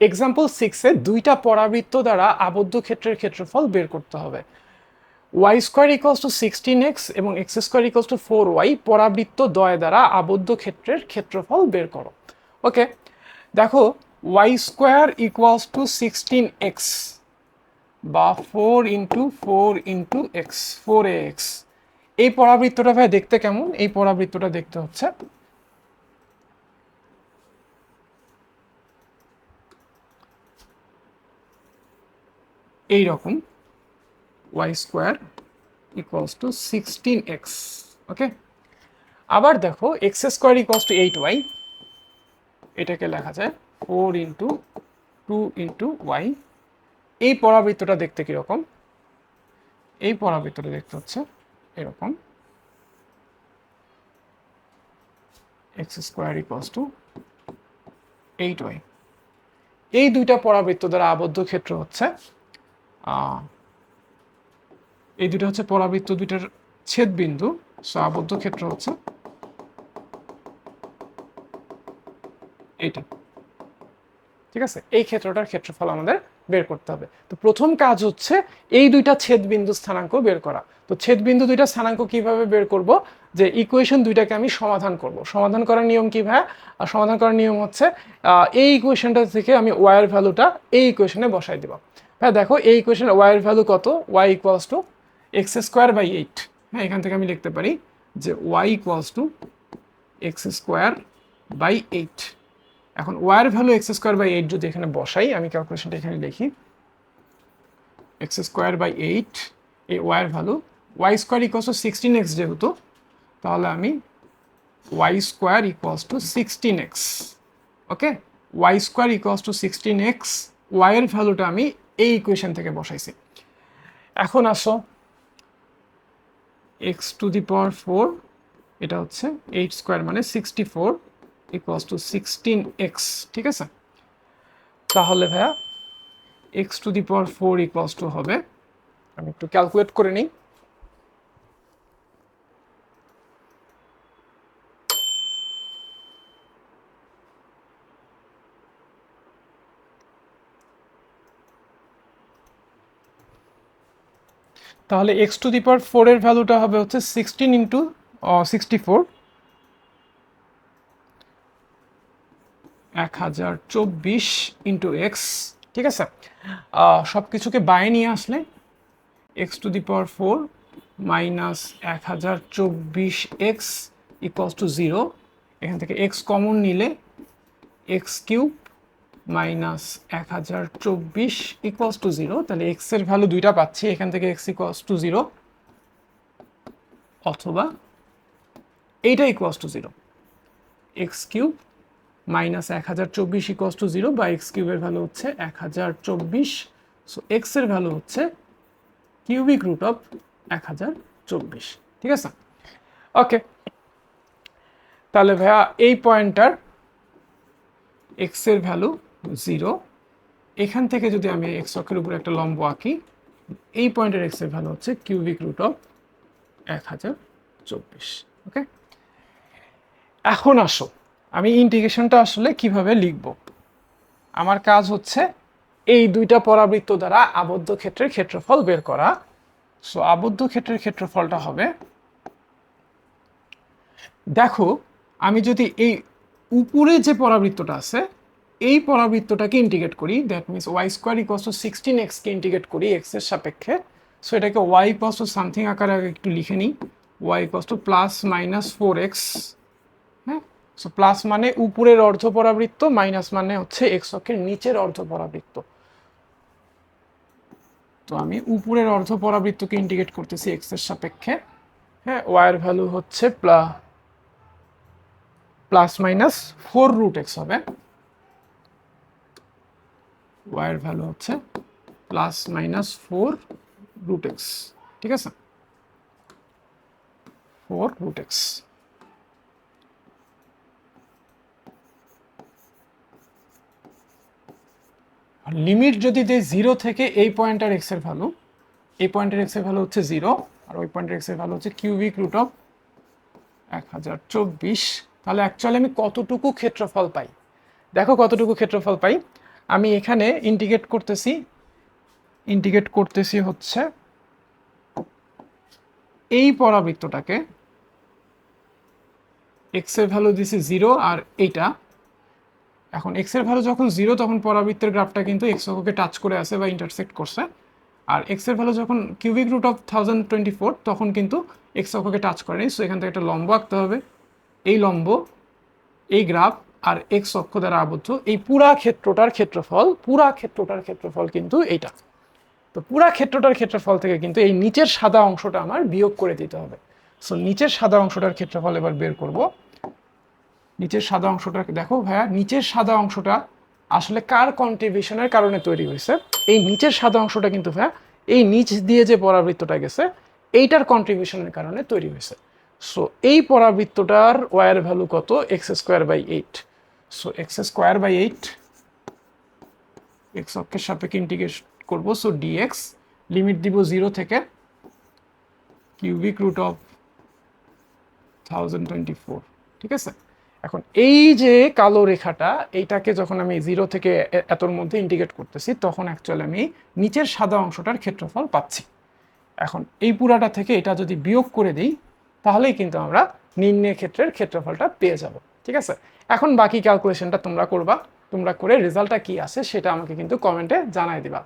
Example সিক্সে দুইটা পরাবৃত্ত দ্বারা আবদ্ধ ক্ষেত্রের ক্ষেত্রফল বের করতে হবে। Y square equals to sixteen X এবং X square equals to four Y পরাবৃত্ত দ্বয় দ্বারা আবদ্ধ ক্ষেত্রের ক্ষেত্রফল বের করো। ওকে দেখো Y square equals to sixteen X বা four into four into X four X এই পরাবৃত্তটা ভাই দেখতে কেমন? এই পরাবৃত্তটা দেখতে হচ্ছে এই রকম Y square equals to sixteen X okay আবার দেখো X square equals to eight Y এটাকে লেখা যায় four into two into Y এই পরাবৃত্তটা দেখতে কীরকম? এই পরাবৃত্তটা দেখতে হচ্ছে এরকম। X square equals to eight Y এই দুইটা পরাবৃত্ত দ্বারা আবদ্ধ ক্ষেত্র হচ্ছে এই দুটো হচ্ছে পরাবৃত্ত দুইটার ছেদ বিন্দু সো আবদ্ধ ক্ষেত্র হচ্ছে এইটা। ঠিক আছে? এই ক্ষেত্রটার ক্ষেত্রফল আমাদের বের করতে হবে। তো প্রথম কাজ হচ্ছে এই দুইটা ছেদ বিন্দু স্থানাঙ্ক বের করা। তো ছেদ বিন্দু দুইটা স্থানাঙ্ক কীভাবে বের করব? যে ইকুয়েশন দুইটাকে আমি সমাধান করব। সমাধান করার নিয়ম কি ভাই আর সমাধান করার নিয়ম হচ্ছে এই ইকুয়েশনটা থেকে আমি ওয়াইয়ের ভ্যালুটা এই ইকুয়েশনে বসাই দিব। হ্যাঁ দেখো, এই ইকুয়েশনে ওয়াইয়ের ভ্যালু কত? Y equals to X square by eight হ্যাঁ এখান থেকে আমি লিখতে পারি যে Y equals to X square by eight এখন war value X square by eight যদি এখানে বসাই, আমি ক্যালকুলেশনটা এখানে লিখি। এক্স স্কোয়ার বাই এইট এই war value Y square equals to sixteen X যেহেতু, তাহলে আমি Y square equals to sixteen X okay Y square equals to sixteen X ওয়াইয়ের ভ্যালুটা আমি এই ইকুয়েশন থেকে বসাইছি। এখন আসো X to the power four এটা হচ্ছে এইট স্কোয়ার মানে sixty four equals to sixteen X ঠিক আছে? তাহলে ভাইয়া X to the power four equals to হবে, আমি একটু ক্যালকুলেট করে নিই। তাহলে এক্স টু দি পাওয়ার ফোরের ভ্যালুটা হবে হচ্ছে সিক্সটিন ইন্টু সিক্সটি ফোর এক হাজার চব্বিশ ইন্টু এক্স ঠিক আছে? সব কিছুকে বাইরে নিয়ে আসলে X to the power four minus এক হাজার চব্বিশ এক্স ইকুয়ালস টু জিরো এখান থেকে এক্স কমন নিলে এক্স কিউব মাইনাস এক হাজার চব্বিশ ইকুয়ালস টু জিরো তাহলে এক্সের ভ্যালু দুইটা পাচ্ছি, এখান থেকে এক্স ইকুয়ালস টু জিরো অথবা এইটা equals to zero X cube minus এক হাজার চব্বিশ ইকোয়াস টু জিরো বা এক্স কিউবের ভ্যালু হচ্ছে এক হাজার চব্বিশ। সো এক্সের ভ্যালু হচ্ছে কিউবিক রুট অফ এক হাজার চব্বিশ। ঠিক আছে? ওকে তাহলে ভাইয়া, এই পয়েন্টটার এক্সের ভ্যালু জিরো এখান থেকে যদি আমি এক্স অক্ষের উপরে একটা লম্ব আঁকি, এই পয়েন্টের এক্সের ভ্যালু হচ্ছে কিউবিক রুট অফ এক হাজার চব্বিশ ওকে এখন আসো, আমি ইন্টিগ্রেশনটা আসলে কীভাবে লিখব? আমার কাজ হচ্ছে এই দুইটা পরাবৃত্ত দ্বারা আবদ্ধ ক্ষেত্রের ক্ষেত্রফল বের করা। সো আবদ্ধ ক্ষেত্রের ক্ষেত্রফলটা হবে, দেখো, আমি যদি এই উপরে যে পরাবৃত্তটা আছে এই পরাবৃত্তটাকে ইন্টিগ্রেট করি that means Y square equals to sixteen এক্সকে ইন্টিগ্রেট করি এক্সের সাপেক্ষে। সো এটাকে ওয়াই ইকোয়াস টু সামথিং আকারে একটু লিখে নিই। Y equals to plus minus four X হ্যাঁ? সো প্লাস মানে উপরের অর্ধ পরাবৃত্ত মাইনাস মানে হচ্ছে এক্স অক্ষের নিচের অর্ধ পরাবৃত্ত। তো আমি উপরের অর্ধ পরাবৃত্তকে ইন্টিগ্রেট করতেছি এক্সের সাপেক্ষে হ্যাঁ? ওয়াইয়ের ভ্যালু হচ্ছে plus minus four root X হবে। ওয়াইয়ের ভ্যালু হচ্ছে plus minus four root X ঠিক আছে? ফোর রুট এক্স লিমিট যদি দেয় জিরো থেকে এই পয়েন্টের এক্সের ভ্যালু এই পয়েন্টের এক্সের ভ্যালু হচ্ছে জিরো আর ওই পয়েন্টের এক্সের ভ্যালু হচ্ছে কিউবিক রুট অফ এক হাজার চব্বিশ। তাহলে অ্যাকচুয়ালি আমি কতটুকু ক্ষেত্রফল পাই? দেখো কতটুকু ক্ষেত্রফল পাই? আমি এখানে ইন্টিগ্রেট করতেছি ইন্টিগ্রেট করতেছি হচ্ছে এই পরাবৃত্তটাকে এক্সের ভ্যালু দিছি জিরো আর এইটা। এখন এক্সের ভ্যালু যখন জিরো তখন পরাবৃত্তের গ্রাফটা কিন্তু এক্স অক্ষকে টাচ করে আছে বা ইন্টারসেক্ট করছে। আর এক্সের ভ্যালু যখন cubic root of thousand twenty four তখন কিন্তু এক্স অক্ষকে টাচ করেনি সো এখান থেকে একটা লম্ব আঁকতে হবে। এই লম্ব, এই গ্রাফ আর এক্স অক্ষ দ্বারা আবদ্ধ, এই পুরা ক্ষেত্রটার ক্ষেত্রফল, পুরা ক্ষেত্রটার ক্ষেত্রফল কিন্তু এইটা। তো পুরা ক্ষেত্রটার ক্ষেত্রফল থেকে কিন্তু এই নিচের সাদা অংশটা আমার বিয়োগ করে দিতে হবে। সো নিচের সাদা অংশটার ক্ষেত্রফল এবার বের করব। নিচের সাদা অংশটা, দেখো ভাইয়া, নিচের সাদা অংশটা আসলে কার কন্ট্রিবিউশনের কারণে তৈরি হয়েছে? এই নিচের সাদা অংশটা কিন্তু ভাইয়া, এই নিচ দিয়ে যে পরাবৃত্তটা গেছে, এইটার কন্ট্রিবিউশনের কারণে তৈরি হয়েছে। সো এই পরাবৃত্তটার ওয়ার ভ্যালু কত? X square by eight so X square by eight X অক্ষের সাপেক্ষে ইন্টিগ্রেট করব। সো ডিএক্স লিমিট দিব জিরো থেকে cubic root of thousand twenty four ঠিক আছে? এখন এই যে কালো রেখাটা, এইটাকে যখন আমি জিরো থেকে এতর মধ্যে ইন্টিগ্রেট করতেছি, তখন অ্যাকচুয়ালি আমি নিচের সাদা অংশটার ক্ষেত্রফল পাচ্ছি। এখন এই পুরাটা থেকে এটা যদি বিয়োগ করে দিই, তাহলেই কিন্তু আমরা নির্ণয় ক্ষেত্রের ক্ষেত্রফলটা পেয়ে যাব। ঠিক আছে? এখন বাকি ক্যালকুলেশনটা তোমরা করবা। তোমরা করে রেজাল্টটা কি আসে সেটা আমাকে কিন্তু কমেন্টে জানাই দিবা।